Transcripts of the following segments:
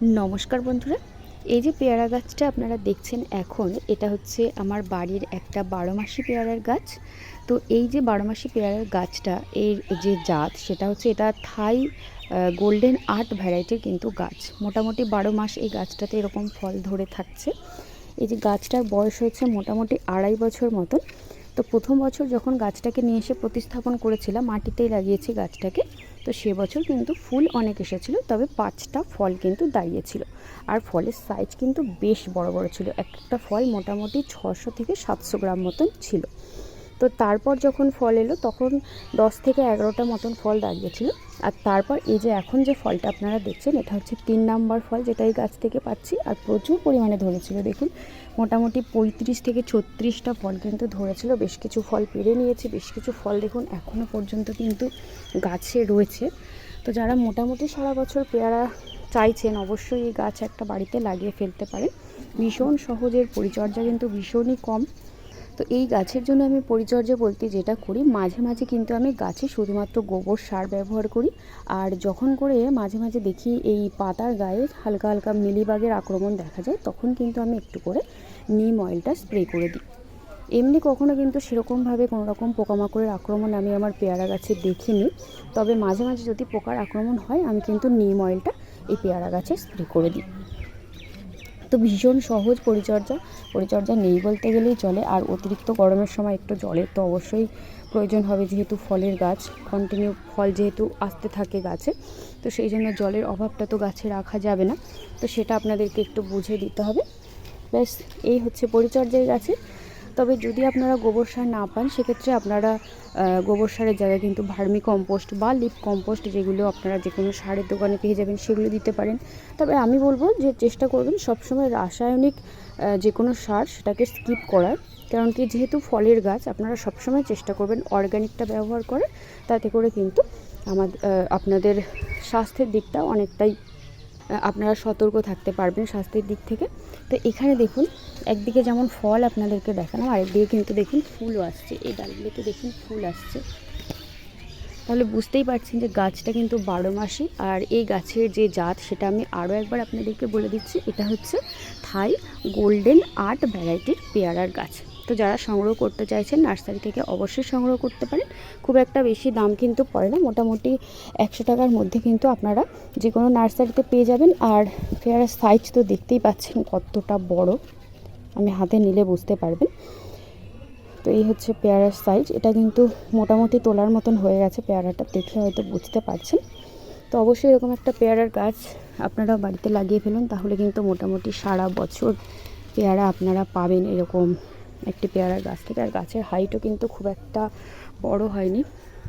নমস্কার বন্ধুরা। এই যে পেয়ারা গাছটা আপনারা দেখছেন এখন, এটা হচ্ছে আমার বাড়ির একটা বারো মাসি পেয়ারার গাছ। তো এই যে বারো মাসি পেয়ারার গাছটা, এর যে জাত, সেটা হচ্ছে এটা থাই গোল্ডেন আর্ট ভ্যারাইটির কিন্তু গাছ। মোটামুটি বারো মাস এই গাছটাতে এরকম ফল ধরে থাকছে। এই যে গাছটার বয়স হচ্ছে মোটামুটি আড়াই বছর মতন। তো প্রথম বছর যখন গাছটাকে নিয়ে এসে প্রতিস্থাপন করেছিলাম, মাটিতেই লাগিয়েছি গাছটাকে। তো সে বছর কিন্তু ফুল অনেক এসেছিল, তবে পাঁচটা ফল কিন্তু দাঁড়িয়েছিল। আর ফলের সাইজ কিন্তু বেশ বড় বড় ছিল। একটা ফল মোটামুটি ছশো থেকে সাতশো গ্রাম মতন ছিল। তো তারপর যখন ফল এলো, তখন দশ থেকে এগারোটা মতন ফল দাঁড়িয়েছিল আর তারপর এই যে এখন যে ফলটা আপনারা দেখছেন, এটা হচ্ছে তিন নাম্বার ফল যেটা এই গাছ থেকে পাচ্ছি। আর প্রচুর পরিমাণে ধরেছিল, দেখুন, মোটামুটি পঁয়ত্রিশ থেকে ছত্রিশটা ফল কিন্তু ধরেছিল। বেশ কিছু ফল পেরে নিয়েছে, বেশ কিছু ফল দেখুন এখনও পর্যন্ত কিন্তু গাছে রয়েছে। তো যারা মোটামুটি সারা বছর পেয়ারা চাইছেন, অবশ্যই এই গাছ একটা বাড়িতে লাগিয়ে ফেলতে পারেন। ভীষণ সহজের পরিচর্যা কিন্তু ভীষণই কম। তো এই গাছের জন্য আমি পরিচর্যা বলতে যেটা করি, মাঝে মাঝে কিন্তু আমি গাছে শুধুমাত্র গোবর সার ব্যবহার করি। আর যখন করে মাঝে মাঝে দেখি এই পাতার গায়ে হালকা হালকা মিলিবাগের আক্রমণ দেখা যায়, তখন কিন্তু আমি একটু করে নিম অয়েলটা স্প্রে করে দিই। এমনি কখনো কিন্তু সেরকমভাবে কোনো রকম পোকামাকড়ের আক্রমণ আমি আমার পেয়ারা গাছে দেখিনি। তবে মাঝে মাঝে যদি পোকার আক্রমণ হয়, আমি কিন্তু নিম অয়েলটা এই পেয়ারা গাছে স্প্রে করে দিই। তো ভীষণ সহজ পরিচর্যা পরিচর্যা নেই বলতে গেলেই চলে। আর অতিরিক্ত গরমের সময় একটু জলের তো অবশ্যই প্রয়োজন হবে যেহেতু ফলের গাছ কন্টিনিউ ফল যেহেতু আসতে থাকে গাছে, তো সেই জন্য জলের অভাবটা তো গাছে রাখা যাবে না। তো সেটা আপনাদেরকে একটু বুঝে দিতে হবে। ব্যাস, এই হচ্ছে পরিচর্যায় গাছে। তবে যদি আপনারা গোবর সার না পান, সেক্ষেত্রে আপনারা গোবর সারের জায়গায় কিন্তু ভার্মি কম্পোস্ট বা লিপ কম্পোস্ট যেগুলো আপনারা যে কোনো সারের দোকানে পেয়ে যাবেন, সেগুলো দিতে পারেন। তবে আমি বলব যে চেষ্টা করবেন সবসময় রাসায়নিক যে কোনো সার সেটাকে স্কিপ করার। কারণ কি, যেহেতু ফলের গাছ, আপনারা সবসময় চেষ্টা করবেন অর্গ্যানিকটা ব্যবহার করে, তাতে করে কিন্তু আমাদের আপনাদের স্বাস্থ্যের দিকটা অনেকটাই আপনারা সতর্ক থাকতে পারবেন স্বাস্থ্যের দিক থেকে। তো এখানে দেখুন, একদিকে যেমন ফল আপনাদেরকে দেখালাম, আরেকদিকে কিন্তু দেখুন ফুলও আসছে। এই ডালগুলোতে দেখুন ফুল আসছে। তাহলে বুঝতেই পারছেন যে গাছটা কিন্তু বারো মাসি, আর এই গাছের যে জাত, সেটা আমি আরও একবার আপনাদেরকে বলে দিচ্ছি, এটা হচ্ছে থাই গোল্ডেন আর্ট ভ্যারাইটির পেয়ারার গাছ। তো যারা সংগ্রহ করতে চাইছেন নার্সারি থেকে অবশ্যই সংগ্রহ করতে পারেন। খুব একটা বেশি দাম কিন্তু পড়ে না। মোটামুটি একশো টাকার মধ্যে কিন্তু আপনারা যে কোনো নার্সারিতে পেয়ে যাবেন। আর পেয়ারার সাইজ তো দেখতেই পাচ্ছেন কতটা বড়। আমি হাতে নিলে বুঝতে পারবেন। তো এই হচ্ছে পেয়ারার সাইজ। এটা কিন্তু মোটামুটি তোলার মতন হয়ে গেছে পেয়ারাটা। দেখে হয়তো বুঝতে পারছেন। তো অবশ্যই এরকম একটা পেয়ারার গাছ আপনারা বাড়িতে লাগিয়ে ফেলুন। তাহলে কিন্তু মোটামুটি সারা বছর পেয়ারা আপনারা পাবেন এরকম একটি পেয়ারার গাছ থেকে। আর গাছের হাইটও কিন্তু খুব একটা বড় হয়নি।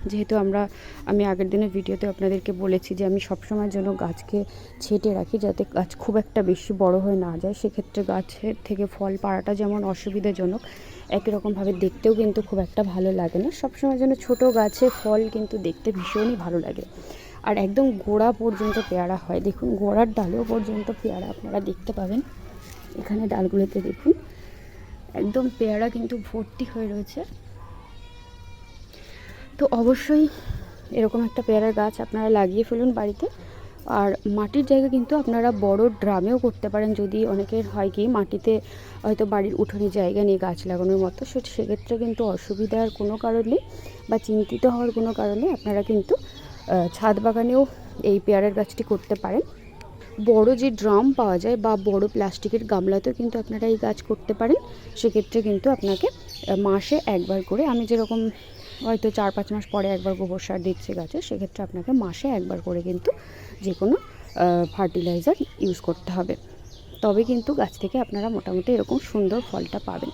যেহেতু আমরা, আমি আগের দিনের ভিডিওতে আপনাদেরকে বলেছি যে আমি সবসময়ের জন্য গাছকে ছেটে রাখি যাতে গাছ খুব একটা বেশি বড় হয়ে না যায়। সেক্ষেত্রে গাছের থেকে ফল পাড়াটা যেমন অসুবিধাজনক, একই রকমভাবে দেখতেও কিন্তু খুব একটা ভালো লাগে না। সবসময় যেন ছোট গাছে ফল কিন্তু দেখতে ভীষণই ভালো লাগে। আর একদম গোড়া পর্যন্ত পেয়ারা হয়। দেখুন, গোড়ার ডালেও পর্যন্ত পেয়ারা আপনারা দেখতে পাবেন। এখানে ডালগুলোতে দেখুন। একদম পেয়ারা কিন্তু ভর্তি হয়ে রয়েছে। তো অবশ্যই এরকম একটা পেয়ারার গাছ আপনারা লাগিয়ে ফেলুন বাড়িতে। আর মাটির জায়গা কিন্তু আপনারা বড় ড্রামেও করতে পারেন, যদি অনেকের হয় কি মাটিতে হয়তো বাড়ির উঠোনে জায়গা নেই গাছ লাগানোর মতো। সে সেক্ষেত্রে কিন্তু অসুবিধার কোনো কারণে বা চিন্তিত হওয়ার কোনো কারণে আপনারা কিন্তু ছাদ বাগানেও এই পেয়ারার গাছটি করতে পারেন। বড় যে ড্রাম পাওয়া যায় বা বড় প্লাস্টিকের গামলাতেও কিন্তু আপনারা এই গাছ করতে পারেন। সেক্ষেত্রে কিন্তু আপনাকে মাসে একবার করে, আমি যেরকম হয়তো চার পাঁচ মাস পরে একবার গোবর সার দিচ্ছে গাছে, সেক্ষেত্রে আপনাকে মাসে একবার করে কিন্তু যে কোনো ফার্টিলাইজার ইউজ করতে হবে। তবে কিন্তু গাছ থেকে আপনারা মোটামুটি এরকম সুন্দর ফলটা পাবেন।